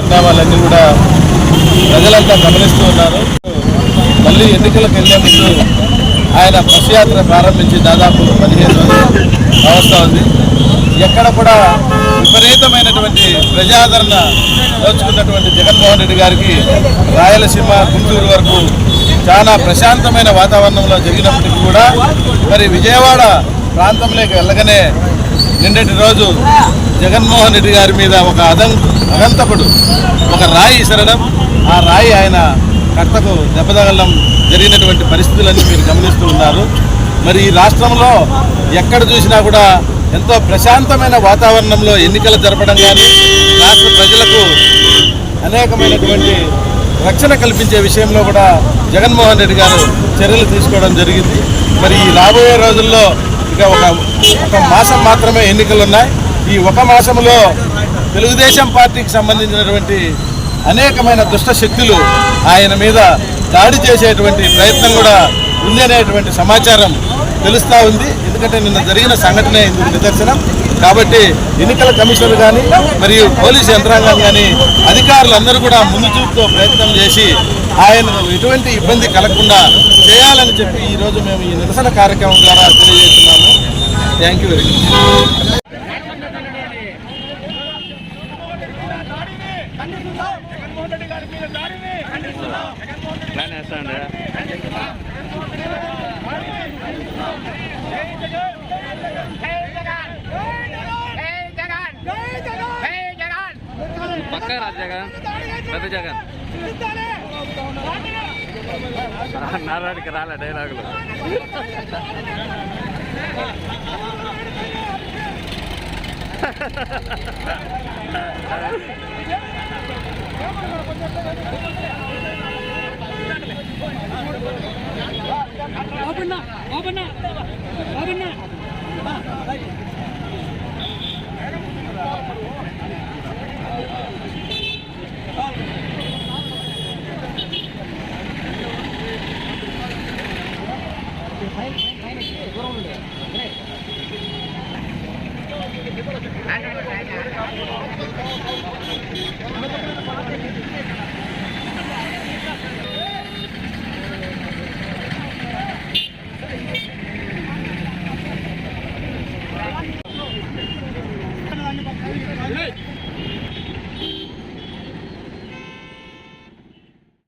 పరిణామాలన్నీ కూడా ప్రజలంతా గమనిస్తూ ఉన్నారు. మళ్ళీ ఎన్నికలకు వెళ్ళే ముందు ఆయన బస్ యాత్ర ప్రారంభించి దాదాపు పదిహేను రోజులు అవస్థ ఉంది. ఎక్కడ కూడా విపరీతమైనటువంటి ప్రజాదరణ దోచుకున్నటువంటి జగన్మోహన్ రెడ్డి గారికి రాయలసీమ గుంటూరు వరకు చాలా ప్రశాంతమైన వాతావరణంలో జరిగినప్పటికీ కూడా మరి విజయవాడ ప్రాంతంలోకి వెళ్ళగానే నిన్నటి రోజు జగన్మోహన్ రెడ్డి గారి మీద ఒక అదం అగంతకుడు ఒక రాయి ఇసరడం ఆ రాయి ఆయన కర్తకు దెబ్బతగలడం జరిగినటువంటి పరిస్థితులన్నీ మీరు గమనిస్తూ ఉన్నారు. మరి ఈ రాష్ట్రంలో ఎక్కడ చూసినా కూడా ఎంతో ప్రశాంతమైన వాతావరణంలో ఎన్నికలు జరపడం కానీ రాష్ట్ర ప్రజలకు అనేకమైనటువంటి రక్షణ కల్పించే విషయంలో కూడా జగన్మోహన్ రెడ్డి గారు చర్యలు తీసుకోవడం జరిగింది. మరి ఈ రాబోయే రోజుల్లో ఇంకా ఒక ఒక మాసం మాత్రమే ఎన్నికలు ఉన్నాయి. ఈ ఒక మాసంలో తెలుగుదేశం పార్టీకి సంబంధించినటువంటి అనేకమైన దుష్ట శక్తులు ఆయన మీద దాడి చేసేటువంటి ప్రయత్నం కూడా ఉంది అనేటువంటి సమాచారం తెలుస్తూ ఉంది. ఎందుకంటే నిన్న జరిగిన సంఘటనే ఇందుకు నిదర్శనం. కాబట్టి ఎన్నికల కమిషనర్ కానీ మరియు పోలీసు యంత్రాంగం కానీ అధికారులందరూ కూడా ముందు చూపుతో ప్రయత్నం చేసి ఆయనకు ఎటువంటి ఇబ్బంది కలగకుండా చేయాలని చెప్పి ఈరోజు మేము ఈ నిరసన కార్యక్రమం ద్వారా తెలియజేస్తున్నాము. థ్యాంక్ యూ వెరీ మచ్ పక్క పెద్ద జగన్. నారాయణకి రాలే డైలాగులు బాబన్న బాబన్న బాబన్న Thank you.